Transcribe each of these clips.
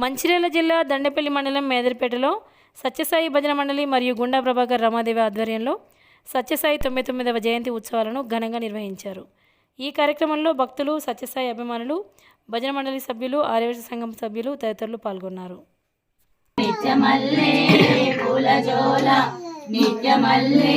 మంచిర్యాల జిల్లా దండపల్లి మండలం మేదరిపేటలో సత్యసాయి భజన మండలి మరియు గుండా ప్రభాకర్ రమాదేవి ఆధ్వర్యంలో సత్యసాయి తొంభై తొమ్మిదవ జయంతి ఉత్సవాలను ఘనంగా నిర్వహించారు. ఈ కార్యక్రమంలో భక్తులు సత్యసాయి అభిమానులు భజన మండలి సభ్యులు ఆర్యవేశ సంఘం సభ్యులు తదితరులు పాల్గొన్నారు. నిత్యమల్లే పూలజోల నిత్యమల్లే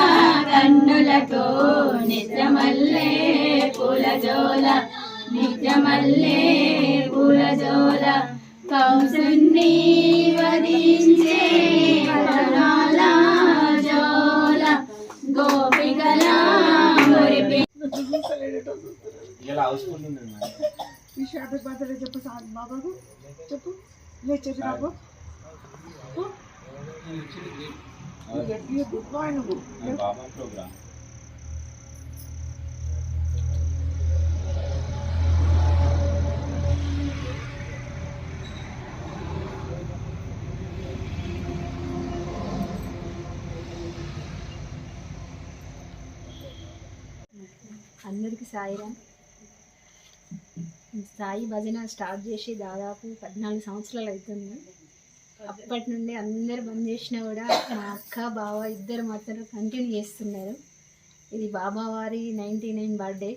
కన్నులతో నిత్యమల్లే పూల జోల నిత్యమల్లే పూల జోల కంసుని వదించే కరుణాల జోల గోపికల మురిపి ఇలా హౌస్ఫుల్ ఈ చెప్పు సార్ బాబాకు చెప్పు. లేచేసి బాబు. గుడ్ బాయ్ నువ్వు బాబా ప్రోగ్రామ్. అందరికీ సాయిరామ్ సాయి భజన స్టార్ట్ చేసి దాదాపు పద్నాలుగు సంవత్సరాలు అవుతుంది. అప్పటి నుండి అందరు బంద్ చేసినా కూడా మా అక్క బావ ఇద్దరు మాత్రం కంటిన్యూ చేస్తున్నారు. ఇది బాబా వారి నైంటీ నైన్ బర్త్డే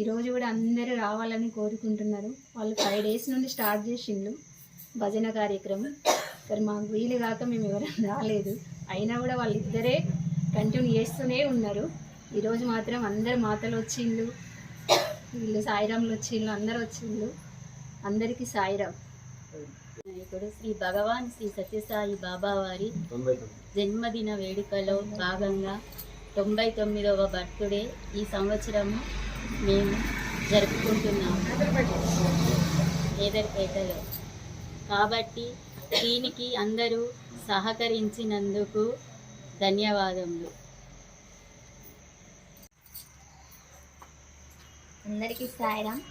ఈరోజు కూడా అందరూ రావాలని కోరుకుంటున్నారు. వాళ్ళు ఫైవ్ డేస్ నుండి స్టార్ట్ చేసిండ్రు భజన కార్యక్రమం. సరే మాకు వీలు కాక మేము ఎవరైనా రాలేదు. అయినా కూడా వాళ్ళిద్దరే కంటిన్యూ చేస్తూనే ఉన్నారు. ఈరోజు మాత్రం అందరు మాతలు వచ్చిండ్రు వీళ్ళు సాయిరాములు వచ్చిండ్రు అందరు వచ్చిండ్రు అందరికీ సాయిరామ్ నాయకుడు శ్రీ భగవాన్ శ్రీ సత్యసాయి బాబా వారి జన్మదిన వేడుకలో భాగంగా తొంభై తొమ్మిదవ బర్త్డే ఈ సంవత్సరం మేము జరుపుకుంటున్నాము. ఏదర్పేటలో కాబట్టి దీనికి అందరూ సహకరించినందుకు ధన్యవాదములు. అందరికీ సాయిరామ్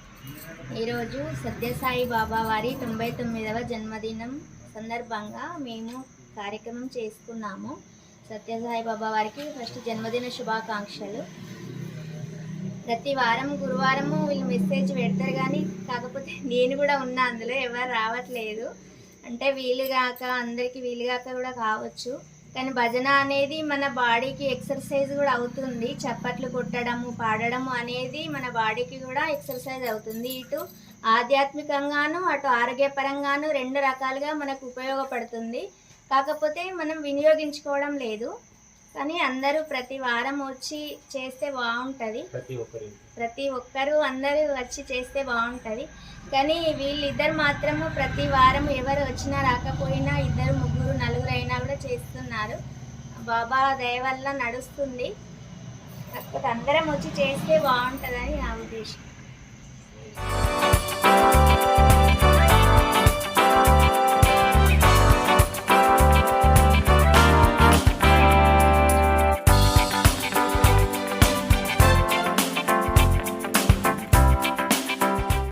ఈరోజు సత్యసాయి బాబా వారి తొంభై తొమ్మిదవ జన్మదినం సందర్భంగా మేము కార్యక్రమం చేసుకున్నాము. సత్యసాయి బాబా వారికి ఫస్ట్ జన్మదిన శుభాకాంక్షలు. ప్రతి వారం గురువారము వీళ్ళు మెసేజ్ పెడతారు కానీ కాకపోతే నేను కూడా ఉన్నా అందులో ఎవరు రావట్లేదు. అంటే వీలుగాక అందరికీ వీలుగాక కూడా కావచ్చు. కానీ భజన అనేది మన బాడీకి ఎక్సర్సైజ్ కూడా అవుతుంది. చప్పట్లు కొట్టడము పాడడము అనేది మన బాడీకి కూడా ఎక్సర్సైజ్ అవుతుంది. ఇటు ఆధ్యాత్మికంగాను అటు ఆరోగ్యపరంగాను రెండు రకాలుగా మనకు ఉపయోగపడుతుంది. కాకపోతే మనం వినియోగించుకోవడం లేదు. కానీ అందరూ ప్రతి వారం వచ్చి చేస్తే బాగుంటుంది. ప్రతి ఒక్కరి ప్రతి ఒక్కరూ అందరూ వచ్చి చేస్తే బాగుంటుంది. కానీ వీళ్ళిద్దరు మాత్రము ప్రతి వారం ఎవరు వచ్చినా రాకపోయినా ఇద్దరు ముగ్గురు నలుగురు అయినా కూడా చేస్తున్నారు బాబా దయ వల్ల నడుస్తుంది. కాకపోతే అందరం వచ్చి చేస్తే బాగుంటుందని నా ఉద్దేశం.